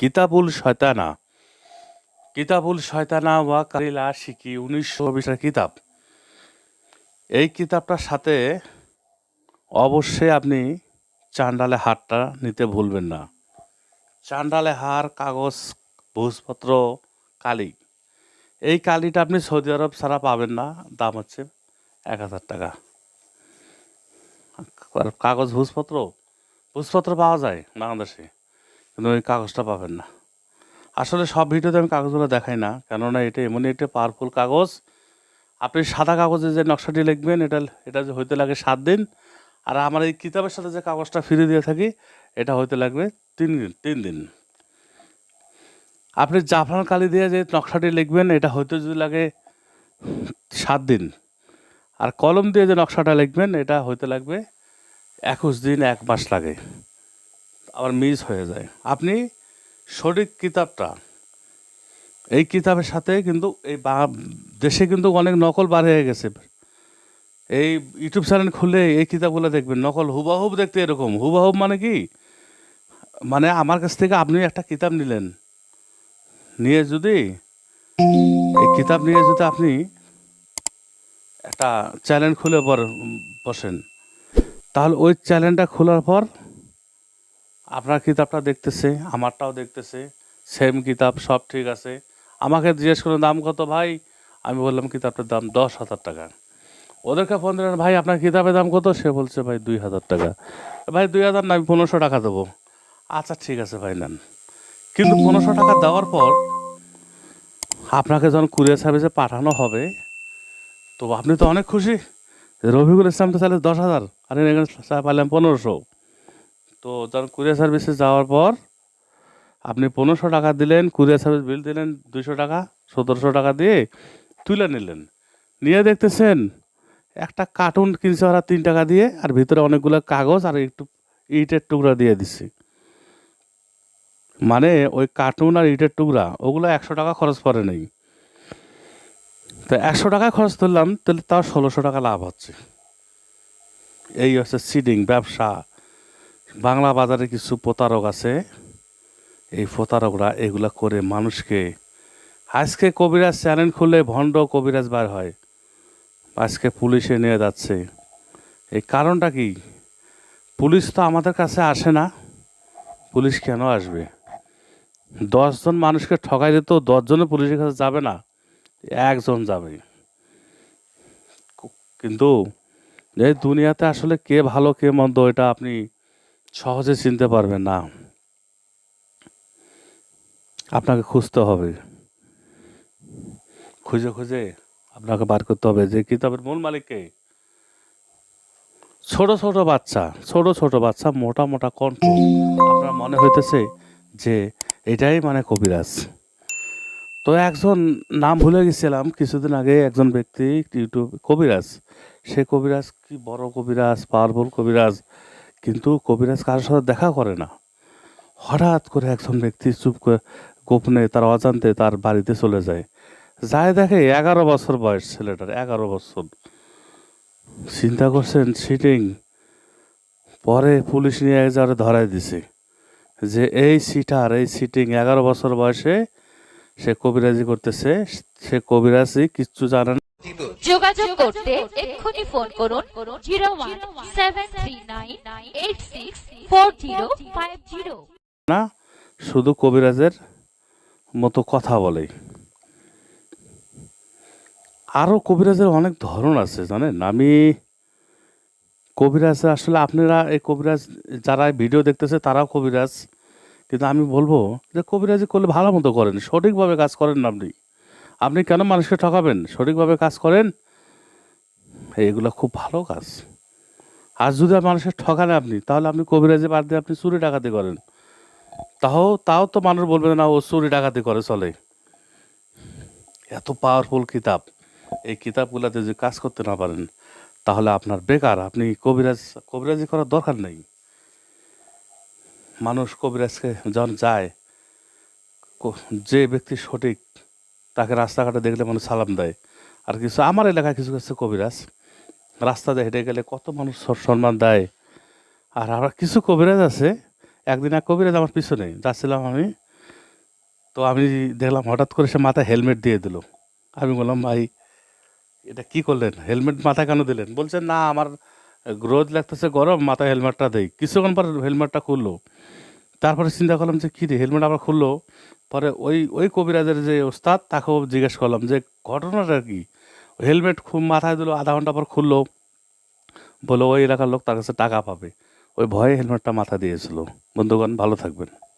কিতাবুল শয়তানা। কিতাবুল শয়তানা ওয়া কারিলা শিকি উনিশশো বিশের কিতাব। এই কিতাবটার সাথে অবশ্যই আপনি চান্ডালে হারটা নিতে ভুলবেন না। চান্ডালে হার, কাগজ, ভোজপত্র, কালি। এই কালিটা আপনি সৌদি আরব ছাড়া পাবেন না, দাম হচ্ছে এক হাজার টাকা। কাগজ, ভোজপত্র? ভোজপত্র পাওয়া যায় বাংলাদেশে। কিন্তু ওই কাগজটা পাবেন না। আসলে সব ভিডিওতে আমি কাগজগুলো দেখাই না, কেননা এটা এমনই একটা পাওয়ারফুল কাগজ। আপনি সাদা কাগজে যে নকশাটি লিখবেন, এটা এটা যে হইতে লাগে সাত দিন। আর আমার এই কিতাবের সাথে যে কাগজটা ফিরে দিয়ে থাকি, এটা হইতে লাগবে তিন দিন তিন দিন। আপনি জাফরান কালি দিয়ে যে নকশাটি লিখবেন, এটা হইতে যদি লাগে সাত দিন। আর কলম দিয়ে যে নকশাটা লিখবেন, এটা হইতে লাগবে একুশ দিন, এক মাস লাগে। আবার মিস হয়ে যায়। আপনি সঠিক কিতাবটা, এই কিতাবের সাথে কিন্তু এই দেশে কিন্তু অনেক নকল বার হয়ে গেছে। এই ইউটিউব চ্যানেল খুলে এই কিতাবগুলো দেখবেন, নকল হুবাহুব দেখতে এরকম। হুবাহুব মানে কি? মানে আমার কাছ থেকে আপনি একটা কিতাব নিলেন। নিয়ে যদি, এই কিতাব নিয়ে যদি আপনি একটা চ্যানেল খুলে বর- বসেন, তাহলে ওই চ্যানেলটা খোলার পর আপনার কিতাবটা দেখতেছে, আমারটাও দেখতেছে সেম কিতাব, সব ঠিক আছে। আমাকে জিজ্ঞেস করলেন দাম কত ভাই? আমি বললাম, কিতাবটার দাম দশ হাজার টাকা। ওদেরকে ফোন দিলেন, ভাই, আপনার কিতাবের দাম কত? সে বলছে, ভাই, দুই হাজার টাকা। ভাই, দুই হাজার না, আমি পনেরোশো টাকা দেবো। আচ্ছা ঠিক আছে ভাই, নেন। কিন্তু পনেরোশো টাকা দেওয়ার পর আপনাকে যখন কুরিয়ার সার্ভিসে পাঠানো হবে, তো আপনি তো অনেক খুশি। রফিকুল ইসলাম তো তাহলে দশ হাজার, আর এখানে পনেরোশো। তো যখন কুরিয়ার সার্ভিসে যাওয়ার পর আপনি পনেরোশো টাকা দিলেন কুরিয়ার সার্ভিস বিল দিলেন দুইশো টাকা, সতেরোশো টাকা দিয়ে তুলে নিলেন। নিয়ে দেখতেছেন একটা কার্টুন কিনছে ওরা তিন টাকা দিয়ে আর ভিতরে অনেকগুলো কাগজ আর একটু ইটের টুকরা দিয়ে দিচ্ছে মানে ওই কার্টুন আর ইটের টুকরা, ওগুলো একশো টাকা খরচ পড়ে নেই। তো একশো টাকা খরচ ধরলাম, তাহলে তাও ষোলোশো টাকা লাভ হচ্ছে। এই হচ্ছে সিডিং ব্যবসা। বাংলা বাজারে কিছু প্রতারক আছে। এই প্রতারকরা এগুলা করে মানুষকে। আজকে কবিরাজ চ্যানেল খুলে ভণ্ড কবিরাজ বার হয়। আজকে পুলিশে নিয়ে যাচ্ছে। এই কারণটা কি? পুলিশ তো আমাদের কাছে আসে না। পুলিশ কেন আসবে? দশজন মানুষকে ঠকাই দিত দশজনে পুলিশের কাছে যাবে না। একজন যাবে। কিন্তু এই দুনিয়াতে আসলে কে ভালো, কে মন্দ, এটা আপনি সহজে চিনতে পারবেন না। আপনাকে খুঁজতে হবে। খুঁজে খুঁজে আপনাকে বার করতে হবে যে কিতাবের মূল মালিককে ছোট ছোট বাচ্চা, ছোট ছোট বাচ্চা, মোটা মোটা কণ্ঠ। আপনার মনে হইতেছে যে এটাই মানে কবিরাজ। তো একজন নাম ভুলে গেছিলাম, কিছুদিন আগে একজন ব্যক্তি ইউটিউব কবিরাজ। সে কবিরাজ কি বড় কবিরাজ, পাওয়ারফুল কবিরাজ কিন্তু কবিরাজ কারোর সাথে দেখা করে না। হঠাৎ করে একজন ব্যক্তি চুপ করে গোপনে তার অজান্তে তার বাড়িতে চলে যায়। যায় দেখে এগারো বছর বয়স ছেলেটার, এগারো বছর। চিন্তা করছেন সিটিং পরে পুলিশ নিয়ে যাওয়ারে ধরাই দিছে যে এই সিটার এই সিটিং এগারো বছর বয়সে সে কবিরাজি করতেছে। সে কবিরাজি কিচ্ছু জানে যোগাযোগ করতে এক্ষুনি ফোন করুন zero one seven three nine eight six four zero five zero. না শুধু কবিরাজের মতো কথা বলে। আরও কবিরাজের অনেক ধরন আছে জানেন? আমি কবিরাজ আসলে আপনারা এই কবিরাজ যারা ভিডিও দেখতেছে তারাও কবিরাজ। কিন্তু আমি বলব যে কবিরাজি করলে ভালো মতো করেন সঠিকভাবে কাজ করেন না আপনি। আপনি কেন মানুষকে ঠকাবেন? সঠিকভাবে কাজ করেন? এইগুলো খুব ভালো কাজ। আর যদি মানুষের ঠকান আপনি, তাহলে আপনি কবিরাজি বাদ দিয়ে আপনি চুরি ডাকাতি করেন। তাও তাও তো মানুষ বলবে না, ও চুরি ডাকাতি করে, চলে। এত পাওয়ারফুল কিতাব। এই কিতাবগুলোতে যদি কাজ করতে না পারেন, তাহলে আপনার বেকার। আপনি কবিরাজ, কবিরাজি করার দরকার নেই। মানুষ কবিরাজকে যখন যায় যে ব্যক্তি সঠিক তাকে রাস্তাঘাটে দেখলে মানুষ সালাম দেয়। আর কিছু, আমার এলাকায় কিছু কিছু কবিরাজ। রাস্তা দিয়ে হেঁটে গেলে কত মানুষ সম্মান দেয়। আর আবার কিছু কবিরাজ আছে, একদিন এক কবিরাজ আমার পিছনে, যাচ্ছিলাম আমি। তো আমি দেখলাম হঠাৎ করে সে মাথায় হেলমেট দিয়ে দিল। আমি বললাম, ভাই, এটা কি করলেন? হেলমেট মাথায় কেন দিলেন? বলছেন না, আমার রোদ লাগতেছে গরম, মাথায় হেলমেটটা দেই। কিছুক্ষণ পর হেলমেটটা খুললো। তারপরে চিন্তা করলাম যে, কী রে হেলমেট আবার খুললো? পরে ওই ওই কবিরাজের যে ওস্তাদ, তাকেও জিজ্ঞেস করলাম যে, ঘটনাটা কি? হেলমেট খুব মাথায় দিল, আধা ঘণ্টা পর খুললো। বলে, ওই এলাকার লোক তার কাছে টাকা পাবে। ওই ভয়ে হেলমেটটা মাথা দিয়েছিল। বন্ধুগণ, ভালো থাকবেন।